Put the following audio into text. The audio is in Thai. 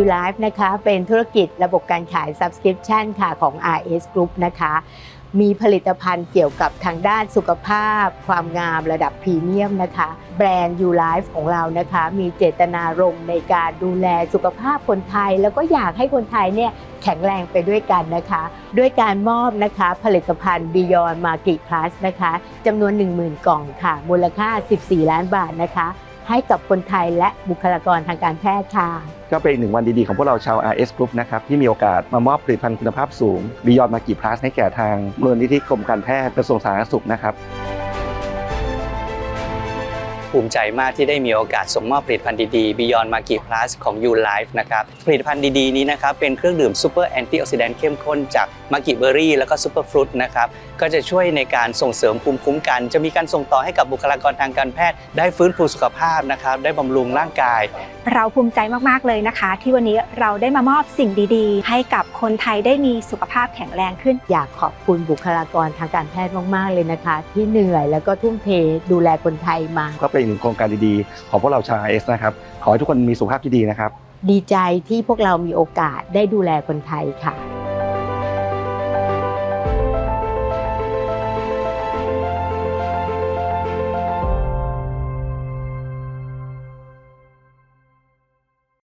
u l i f e นะคะเป็นธุรกิจระบบการขาย Subscription ค่ะของ RS Group นะคะ มีผลิตภัณฑ์เกี่ยวกับทางด้านสุขภาพ ความงามระดับพรีเมียมนะคะ แบรนด์ u l i f e ของเรานะคะ มีเจตนารมณ์ในการดูแลสุขภาพคนไทย แล้วก็อยากให้คนไทยเนี่ยแข็งแรงไปด้วยกันนะคะ ด้วยการมอบนะคะผลิตภัณฑ์ Beyond m a r k e t Plus นะคะจำนวน 10,000 กล่องค่ะ มูลค่า 14 ล้านบาทนะคะ ให้กับคนไทยและบุคลากรทางการแพทย์ค่ะ ก็เป็นอีกหนึ่งวันดีๆ ของพวกเราชาว RS Group นะครับ ที่มีโอกาสมามอบผลิตภัณฑ์คุณภาพสูง Beyond m a g i Plus ให้แก่ทางมูลนิธิกรมการแพทย์กระทรวงสาธารณสุขนะครับ ภูมิใจมากที่ได้มีโอกาสส่งมอบผลิตภัณฑ์ดีๆ Beyond m a g i Plus ของ You Life นะครับผลิตภัณฑ์ดีๆ นี้นะครับเป็นเครื่องดื่ม Super Antioxidant เข้มข้นจาก m a g i Berry แล้วก็ Super Fruit นะครับก็จะช่วยในการส่งเสริมภูมิคุ้มกัน จะมีการส่งต่อให้กับบุคลากรทางการแพทย์ ได้ฟื้นฟูสุขภาพนะครับได้บำรุงร่างกาย เราภูมิใจมากๆเลยนะคะ ที่วันนี้เราได้มามอบสิ่งดีๆ ให้กับคนไทยได้มีสุขภาพแข็งแรงขึ้น อยากขอบคุณบุคลากรทางการแพทย์มากๆเลยนะคะ ที่เหนื่อยแล้วก็ทุ่มเทดูแลคนไทยมาก็เป็นอีกหนึ่งโครงการดีๆ ของพวกเราชาว RS นะครับ ขอให้ทุกคนมีสุขภาพที่ดีนะครับ ดีใจที่พวกเรามีโอกาสได้ดูแลคนไทยค่ะ